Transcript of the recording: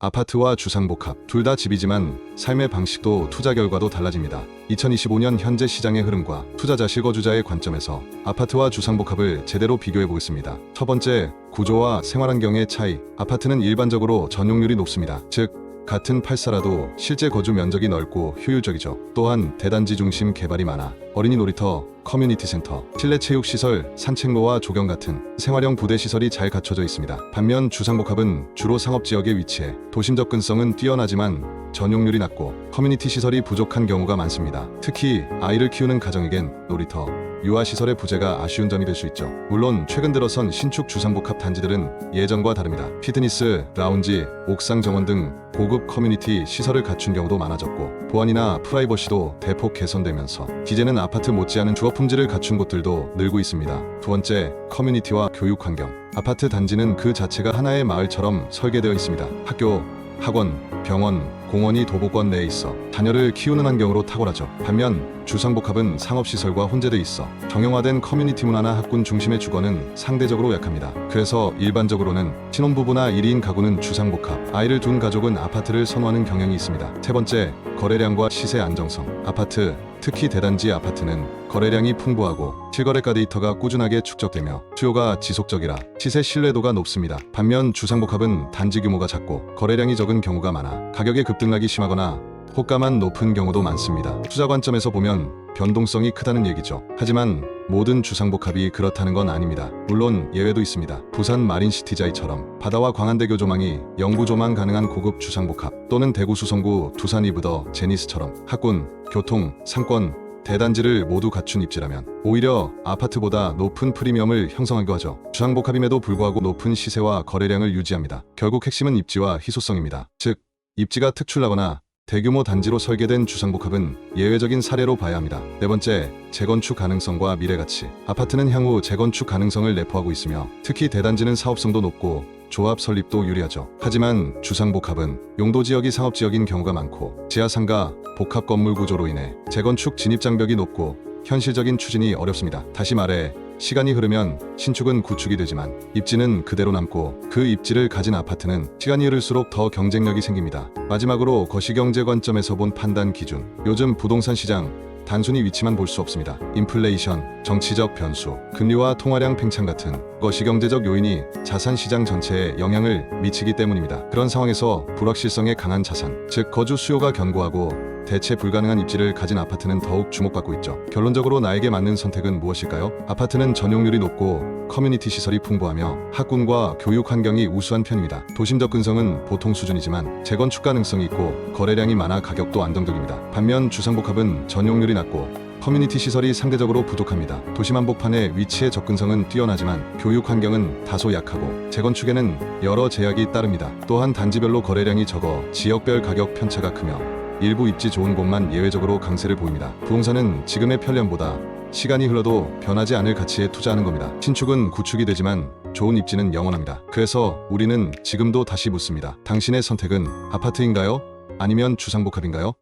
아파트와 주상복합 둘 다 집이지만 삶의 방식도 투자 결과도 달라집니다. 2025년 현재 시장의 흐름과 투자자 실거주자의 관점에서 아파트와 주상복합을 제대로 비교해 보겠습니다. 첫 번째, 구조와 생활환경의 차이. 아파트는 일반적으로 전용률이 높습니다. 즉 같은 8사라도 실제 거주 면적이 넓고 효율적이죠. 또한 대단지 중심 개발이 많아 어린이 놀이터, 커뮤니티 센터, 실내 체육 시설, 산책로와 조경 같은 생활형 부대 시설이 잘 갖춰져 있습니다. 반면 주상복합은 주로 상업 지역에 위치해 도심 접근성은 뛰어나지만 전용률이 낮고 커뮤니티 시설이 부족한 경우가 많습니다. 특히 아이를 키우는 가정에겐 놀이터, 유아 시설의 부재가 아쉬운 점이 될 수 있죠. 물론 최근 들어선 신축 주상복합 단지들은 예전과 다릅니다. 피트니스, 라운지, 옥상 정원 등 고급 커뮤니티 시설을 갖춘 경우도 많아졌고 보안이나 프라이버시도 대폭 개선되면서 이제는 아파트 못지않은 주거 품질을 갖춘 곳들도 늘고 있습니다. 두 번째, 커뮤니티와 교육 환경. 아파트 단지는 그 자체가 하나의 마을처럼 설계되어 있습니다. 학교, 학원, 병원, 공원이 도보권 내에 있어 자녀를 키우는 환경으로 탁월하죠. 반면 주상복합은 상업시설과 혼재돼 있어 정형화된 커뮤니티 문화나 학군 중심의 주거는 상대적으로 약합니다. 그래서 일반적으로는 신혼부부나 1인 가구는 주상복합, 아이를 둔 가족은 아파트를 선호하는 경향이 있습니다. 세 번째, 거래량과 시세 안정성. 아파트, 특히 대단지 아파트는 거래량이 풍부하고 실거래가 데이터가 꾸준하게 축적되며 수요가 지속적이라 시세 신뢰도가 높습니다. 반면 주상복합은 단지 규모가 작고 거래량이 적은 경우가 많아 가격의 급등락이 심하거나 호가만 높은 경우도 많습니다. 투자 관점에서 보면 변동성이 크다는 얘기죠. 하지만 모든 주상복합이 그렇다는 건 아닙니다. 물론 예외도 있습니다. 부산 마린시티자이처럼 바다와 광안대교 조망이 영구 조망 가능한 고급 주상복합 또는 대구 수성구 두산 이브더 제니스처럼 학군, 교통, 상권, 대단지를 모두 갖춘 입지라면 오히려 아파트보다 높은 프리미엄을 형성하기도 하죠. 주상복합임에도 불구하고 높은 시세와 거래량을 유지합니다. 결국 핵심은 입지와 희소성입니다. 즉, 입지가 특출나거나 대규모 단지로 설계된 주상복합은 예외적인 사례로 봐야 합니다. 네 번째, 재건축 가능성과 미래 가치. 아파트는 향후 재건축 가능성을 내포하고 있으며 특히 대단지는 사업성도 높고 조합 설립도 유리하죠. 하지만 주상복합은 용도 지역이 상업 지역인 경우가 많고 지하상가, 복합 건물 구조로 인해 재건축 진입 장벽이 높고 현실적인 추진이 어렵습니다. 다시 말해 시간이 흐르면 신축은 구축이 되지만 입지는 그대로 남고 그 입지를 가진 아파트는 시간이 흐를수록 더 경쟁력이 생깁니다. 마지막으로 거시경제 관점에서 본 판단 기준. 요즘 부동산 시장 단순히 위치만 볼 수 없습니다. 인플레이션, 정치적 변수, 금리와 통화량 팽창 같은 거시경제적 요인이 자산 시장 전체에 영향을 미치기 때문입니다. 그런 상황에서 불확실성에 강한 자산, 즉 거주 수요가 견고하고 대체 불가능한 입지를 가진 아파트는 더욱 주목받고 있죠. 결론적으로 나에게 맞는 선택은 무엇일까요? 아파트는 전용률이 높고 커뮤니티 시설이 풍부하며 학군과 교육 환경이 우수한 편입니다. 도심 접근성은 보통 수준이지만 재건축 가능성이 있고 거래량이 많아 가격도 안정적입니다. 반면 주상복합은 전용률이 낮고 커뮤니티 시설이 상대적으로 부족합니다. 도심 한복판의 위치의 접근성은 뛰어나지만 교육 환경은 다소 약하고 재건축에는 여러 제약이 따릅니다. 또한 단지별로 거래량이 적어 지역별 가격 편차가 크며 일부 입지 좋은 곳만 예외적으로 강세를 보입니다. 부동산은 지금의 편리함보다 시간이 흘러도 변하지 않을 가치에 투자하는 겁니다. 신축은 구축이 되지만 좋은 입지는 영원합니다. 그래서 우리는 지금도 다시 묻습니다. 당신의 선택은 아파트인가요? 아니면 주상복합인가요?